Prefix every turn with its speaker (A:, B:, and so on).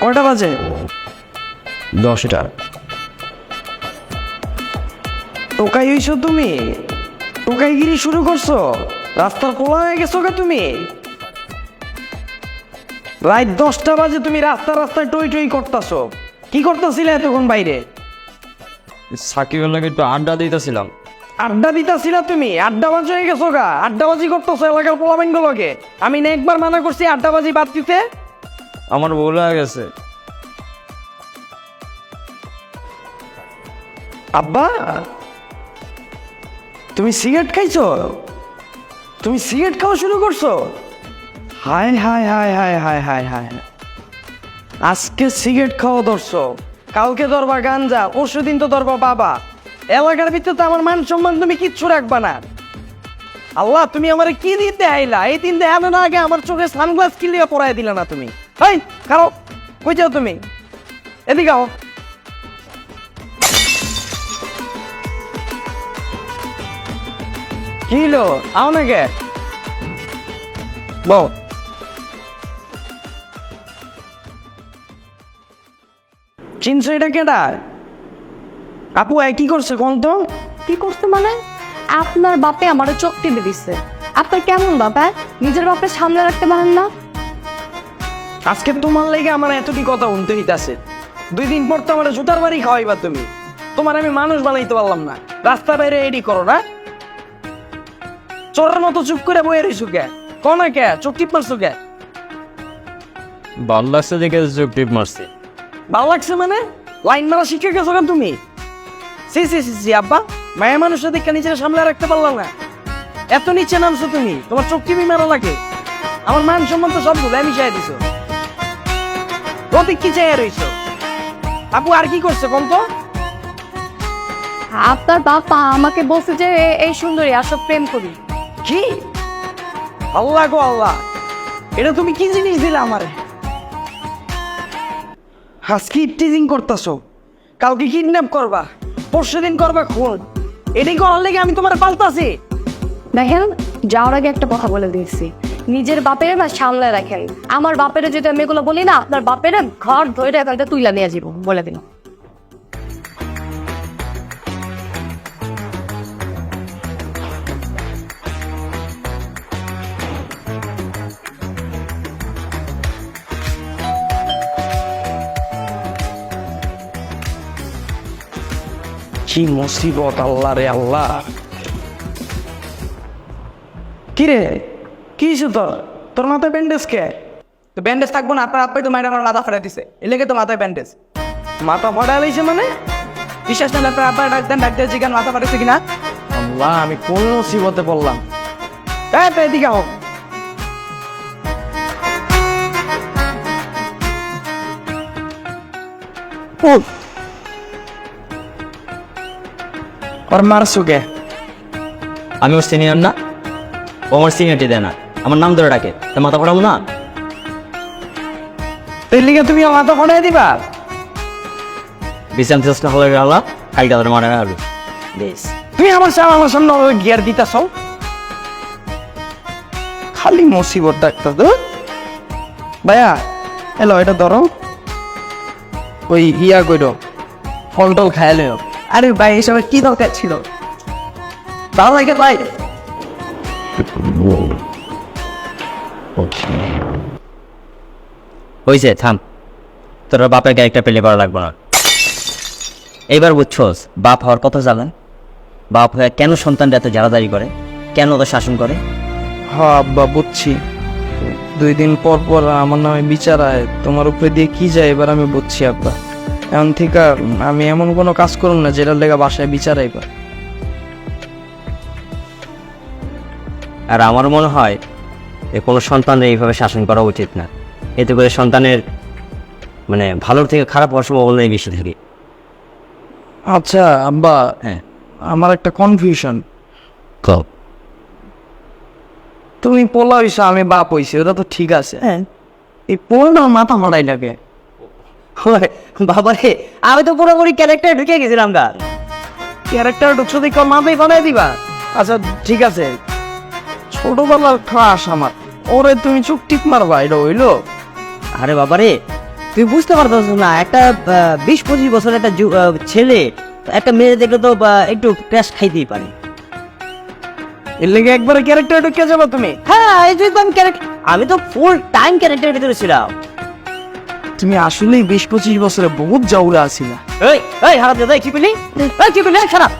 A: কয়টা বাজে?
B: দশটা।
A: টোকাই হইছো তুমি? টোকাইগিরি শুরু করছ? রাস্তার কোলা হয়ে গেছো কে তুমি? রাত দশটা বাজে তুমি রাস্তা রাস্তায় টই টই করতাছো। কি করতেছিলে এতক্ষণ বাইরে?
B: সাকিবের লাগে একটু আড্ডা দিতেছিলাম।
A: আড্ডা দিতাছিলা তুমি? আড্ডাবাজি হয়ে গেছো গা? আড্ডাবাজি করতেছো এলাকার আমি না একবার মানা করছি আড্ডাবাজি বাদ দিতে?
B: আমার ভুল হয়ে গেছে।
A: আব্বা, তুমি সিগারেট খাইছো? তুমি সিগারেট খাওয়া শুরু করছ? হায় হায় হায় হায় হায় হায় হায়। আজকে সিগারেট খাওয়া ধরছো। কালকে ধরবা গাঞ্জা পরশু দিন তো ধরবা বাবা। এলাকার ভিতরে তো আমার মান সম্মান তুমি কিচ্ছু রাখবা না। আল্লাহ, তুমি আমার কি দিতে আইলা? এই দিন দেখানো না আগে আমার চোখে সানগ্লাস কিলিয়ে পরাই দিলা না তুমি। এই খারো কই যাও তুমি? এদিকে আও। কি হলো আও না কে? বল। কেডা? আপু এ কি করছে কোন তো?
C: কি করতে মানে? আপনার বাপে আমারও চোখ টিপে দিচ্ছে আপনার কেমন বাপ হ্যাঁ? নিজের বাপে সামনে রাখতে পারেন না?
A: আজকে তোমার লেগে আমার এতটি কথা শুনতে হইতাছে। দুই দিন পর তো আমার জুতার বাড়ি খাওয়াইবা তুমি। তোমার আমি মানুষ বানাইতে পারলাম না। রাস্তা বাইরে এডি করো না? চোরের মতো চুপ করে বয়ে রইছু কে? কনা কে? চোখ টিপ মারছো কে?
B: ভালো লাগছে দেখে চোখ টিপ মারছি।
A: ভালো লাগছে মানে? লাইন মারা শিখে গেছো কেন তুমি? সি সি সি সি আব্বা মায়া মানুষের দিকে নিজের সামলে রাখতে পারলাম না। এত নিচে নামছো তুমি। তোমার চোখ টিপি মারা লাগে। আমার মান সম্মান তো সবগুলো আমি চাই দিছো। প্রতীক কি চাই রইছো? আপু আর কি করছে কোন তো
C: আপনার বাপা আমাকে বলছে যে এ- এই সুন্দরী আসব প্রেম করি।
A: কি? আল্লাহ গো আল্লাহ এটা তুমি কি জিনিস দিলে আমারে? আজকে টিজিং করতেছো কালকে কিডন্যাপ করবা পরশু দিন করবা খুন এটাই করার লেগে আমি তোমার পাল্টাছি
C: দেখেন যাওয়ার আগে একটা কথা বলে দিয়েছি। নিজের বাপের না সামলে রাখেন। আমার বাপের যদি আমি এগুলো বলি না, আপনার বাপের ঘর ধরে এখান থেকে তুইলা নিয়ে যাব বলে দিন
A: কি মুসিবত, আল্লাহ রে আল্লাহ। কি রে কি হয়েছে তোর তোর মাথায় ব্যান্ডেজ কে?
D: তো ব্যান্ডেজ থাকব না আপনার আপাই তো মাইরা আমার মাথা ফাটা দিছে। এর লেগে তো মাথায় ব্যান্ডেজ
A: মাথা ফাটা লাইছে মানে?
D: বিশ্বাস না আপনার আব্বা ডাক দেন ডাক দিয়ে জিজ্ঞান মাথা ফাটাইছে কিনা।
A: আল্লাহ আমি কোন মুসিবতে পড়লাম? এই তো এদিকে হোক
E: আমি ওর সিনিয়র না ও আমার সিনিয়রটি দেয় না। আমার নাম ধরে ডাকে। তা মাথা পড়াবো না?
A: এর লিগে তুমি আমার মাথা ফাটাই দিবা।
E: বিশ্রাম চেষ্টা হলে গেল কালকে ধরে মারা গেল। বেশ।
A: তুমি আমার সামনে আমার সামনে গিয়ার দিতেছ। খালি মুসিবত ডাক্তার তো ভাইয়া এলো এটা ধরো। ওই ইয়া কইরো ফল টল খায়ালে
D: আরে ভাই এসবের কি দরকার ছিল? ভালো লাগে ভাই।
E: হয়েছে থাম। তোর বাপের ক্যারেক্টার পেলে করা লাগবে না। এইবার বুঝছোস বাপ হওয়ার কথা জানেন? বাপ হয়ে কেন সন্তানটা এত জারাদারি করে? কেন ওদের শাসন করে?
A: হ্যাঁ আব্বা বুঝছি। দুই দিন পর পর আমার নামে বিচার আয়। তোমার উপরে দিয়ে কি যায় এবার আমি বুঝছি আব্বা। এখন থেকে আমি এমন কোনো কাজ করুন না যেটার লেগে বাসায় বিচার আইবা
E: আর আমার মনে হয় কোনো সন্তানের এইভাবে শাসন করা উচিত না। এতে করে সন্তানের মানে ভালোর থেকে খারাপ হওয়ার সম্ভাবনাই বেশি থাকে।
A: আচ্ছা আব্বা
E: হ্যাঁ।
A: আমার একটা কনফিউশন
E: কব
A: তুমি পোলা হইছো আমি বাপ হইছি ওটা তো ঠিক আছে। হ্যাঁ। এই পোলাটা মাথা মারাই লাগে।
E: বাবা রে আমি তো পুরোপুরি ক্যারেক্টার ঢুকে গেছিলাম গা।
A: ক্যারেক্টার ঢুকছো দেখো মাথায় বানাই দিবা। আচ্ছা ঠিক আছে। ছোটবেলার ক্রাশ আমার। ওরে তুমি চুপ টিপ মারবা এটা হইল।
E: আরে বাবা রে তুই বুঝতে পারছিস না একটা আহ, বিশ পঁচিশ বছর একটা যু- আহ, ছেলে একটা মেয়ে দেখলে তো আহ, একটু ক্র্যাশ খাইতেই পারে।
A: এর লেগে একবারে ক্যারেক্টার ঢুকে যাব তুমি।
E: হ্যাঁ এই যে তো আমি ক্যারেক্টার আমি তো ফুল টাইম ক্যারেক্টারের ভিতরে ছিলাম।
A: তুমি আসলেই বিশ পঁচিশ বছরে বহুত জাউরা আছিলা
E: এই এই হারাম দাদা কি পেলি এই কি পেলি খারাপ